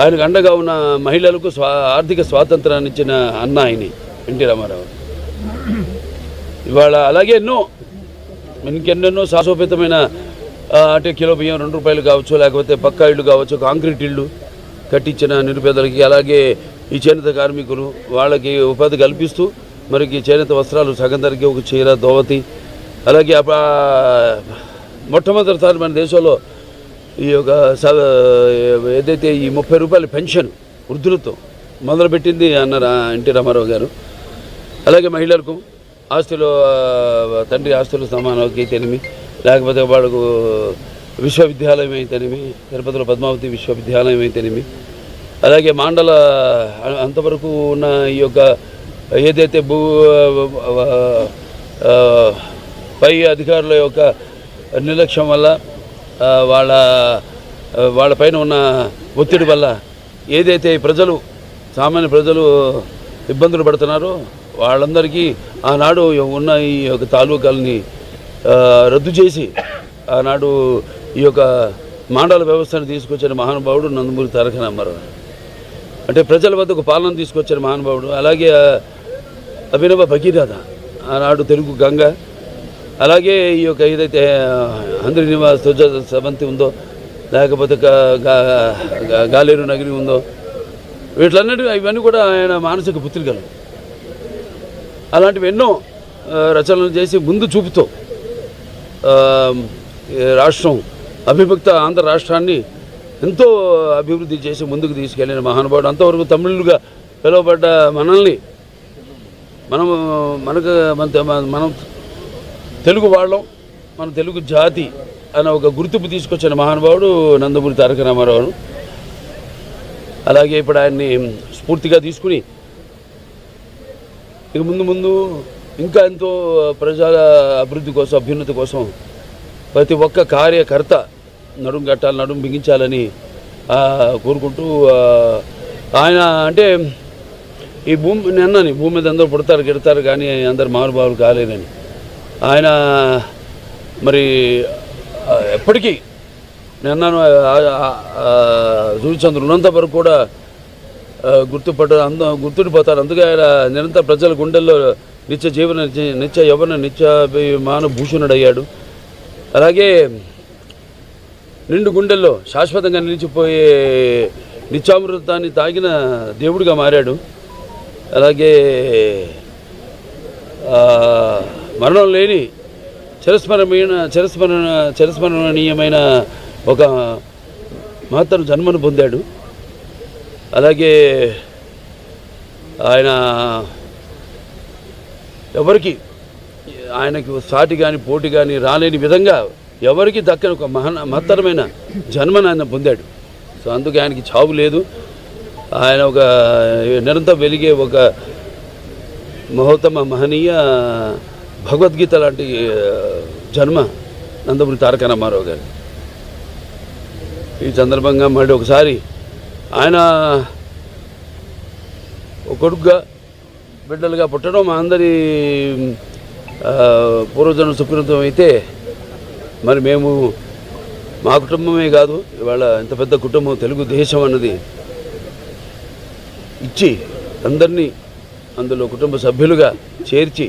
ఆయనకు అండగా ఉన్న మహిళలకు స్వా ఆర్థిక స్వాతంత్రాన్ని ఇచ్చిన అన్న ఆయన ఎన్టీ రామారావు. ఇవాళ అలాగే ఎన్నో ఇంకెన్నెన్నో శాశ్వతమైన అంటే కిలో బియ్యం రెండు రూపాయలు కావచ్చు లేకపోతే పక్కా ఇళ్ళు కావచ్చు కాంక్రీట్ ఇళ్ళు కట్టించిన నిరుపేదలకి అలాగే ఈ చేనేత కార్మికులు వాళ్ళకి ఉపాధి కల్పిస్తూ మరికి చేనేత వస్త్రాలు సగం ధరకి ఒక చీర దోవతి అలాగే మొట్టమొదటిసారి మన దేశంలో ఈ యొక్క ఏదైతే ఈ ముప్పై రూపాయల పెన్షన్ వృద్ధులతో మొదలుపెట్టింది అన్నారు ఎన్టీ రామారావు గారు అలాగే మహిళలకు ఆస్తులు తండ్రి ఆస్తులు సమానం అయితేనేమి లేకపోతే వాళ్ళకు విశ్వవిద్యాలయం అయితేనేమి తిరుపతిలో పద్మావతి విశ్వవిద్యాలయం అయితేనేమి అలాగే మాండల అంతవరకు ఉన్న ఈ యొక్క ఏదైతే భూ పై అధికారుల యొక్క నిర్లక్ష్యం వల్ల వాళ్ళ వాళ్ళపైన ఉన్న ఒత్తిడి వల్ల ఏదైతే ప్రజలు సామాన్య ప్రజలు ఇబ్బందులు పడుతున్నారో వాళ్ళందరికీ ఆనాడు ఉన్న ఈ యొక్క తాలూకాలని రద్దు చేసి ఆనాడు ఈ యొక్క మాండల వ్యవస్థను తీసుకొచ్చిన మహానుభావుడు నందమూరి తారక రామారావు. అంటే ప్రజల వద్దకు పాలన తీసుకొచ్చిన మహానుభావుడు అలాగే అభినవ భగీరథ ఆనాడు తెలుగు గంగ అలాగే ఈ యొక్క ఏదైతే ఆంధ్ర నివాస సవంతి సమంతి ఉందో లేకపోతే గాలేరు నగిరి ఉందో వీటిలన్నిటి ఇవన్నీ కూడా ఆయన మానసిక పుత్రికలు. అలాంటివి ఎన్నో రచనలు చేసి ముందు చూపుతో రాష్ట్రం అభిభక్త ఆంధ్ర రాష్ట్రాన్ని ఎంతో అభివృద్ధి చేసి ముందుకు తీసుకెళ్ళిన మహానుభావుడు. అంతవరకు తమిళులుగా పిలువబడ్డ మనల్ని మనం మనకు మన- మనం తెలుగు వాళ్ళం మన తెలుగు జాతి అనే ఒక గుర్తింపు తీసుకొచ్చిన మహానుభావుడు నందమూరి తారక రామారావు. అలాగే ఇప్పుడు ఆయన్ని స్ఫూర్తిగా తీసుకుని ఇక ముందు ముందు ఇంకా ఎంతో ప్రజల అభివృద్ధి కోసం అభ్యున్నతి కోసం ప్రతి ఒక్క కార్యకర్త నడుం కట్టాలి నడుం బిగించాలని కోరుకుంటూ ఆయన అంటే ఈ భూమి నేను భూమి మీద అందరూ పుడతారు గిడతారు కానీ అందరు మహానుభావులు కాలేదని ఆయన మరి ఎప్పటికీ నేను అన్నాను సూర్యచంద్రుడు ఉన్నంత వరకు కూడా గుర్తుపడ్డ అంద గుర్తుండిపోతారు. అందుకే ఆయన నిరంతర ప్రజల గుండెల్లో నిత్య జీవన నిత్య- యవన నిత్య భూషణుడయ్యాడు. అలాగే నిండు గుండెల్లో శాశ్వతంగా నిలిచిపోయే నిత్యామృతాన్ని తాగిన దేవుడిగా మారాడు. అలాగే మరణం లేని చిరస్మరణమైన చిరస్మరణ చిరస్మరణీయమైన ఒక మహత్తర జన్మను పొందాడు. అలాగే ఆయన ఎవరికి ఆయనకు సాటి కానీ పోటీ కానీ రాలేని విధంగా ఎవరికి దక్కని ఒక మహన మహత్తరమైన జన్మను ఆయన పొందాడు. సో అందుకే ఆయనకి చావు లేదు. ఆయన ఒక నిరంతరం వెలిగే ఒక మహోత్తమ మహనీయ భగవద్గీత లాంటి జన్మ నందమూరి తారక రామారావు గారు. ఈ సందర్భంగా మళ్ళీ ఒకసారి ఆయన ఒక కొడుకుగా బిడ్డలుగా పుట్టడం మా అందరి పూర్వజన్మ సుకృతం అయితే మరి మేము మా కుటుంబమే కాదు ఇవాళ ఇంత పెద్ద కుటుంబం తెలుగు దేశం అన్నది ఇచ్చి అందరినీ అందులో కుటుంబ సభ్యులుగా చేర్చి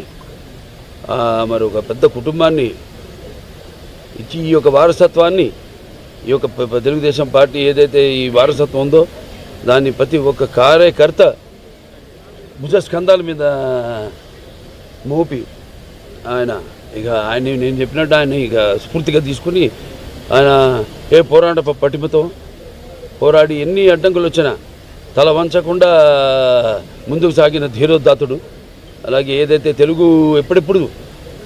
మరి ఒక పెద్ద కుటుంబాన్ని ఇచ్చి ఈ యొక్క వారసత్వాన్ని ఈ యొక్క తెలుగుదేశం పార్టీ ఏదైతే ఈ వారసత్వం ఉందో దాన్ని ప్రతి ఒక్క కార్యకర్త భుజస్కంధాల మీద మోపి ఆయన ఇక ఆయన నేను చెప్పినట్టు ఆయన ఇక స్ఫూర్తిగా తీసుకుని ఆయన ఏ పోరాట పటిమతో పోరాడి ఎన్ని అడ్డంకులు వచ్చినా తల వంచకుండా ముందుకు సాగిన ధీరోద్ధాతుడు. అలాగే ఏదైతే తెలుగు ఎప్పుడెప్పుడు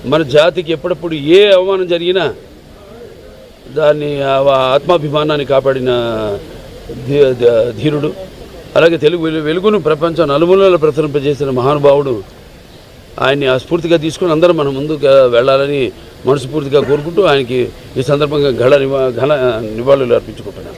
మన జాతికి ఎప్పుడప్పుడు ఏ అవమానం జరిగినా దాన్ని ఆ ఆత్మాభిమానాన్ని కాపాడిన ధీరుడు. అలాగే తెలుగు వెలుగును ప్రపంచం నలుమూలలో ప్రసరింపజేసిన మహానుభావుడు ఆయన్ని ఆ స్ఫూర్తిగా తీసుకుని అందరం మనం ముందుకు వెళ్ళాలని మనస్ఫూర్తిగా కోరుకుంటూ ఆయనకి ఈ సందర్భంగా ఘన నివా ఘన నివాళులు అర్పించుకుంటున్నాను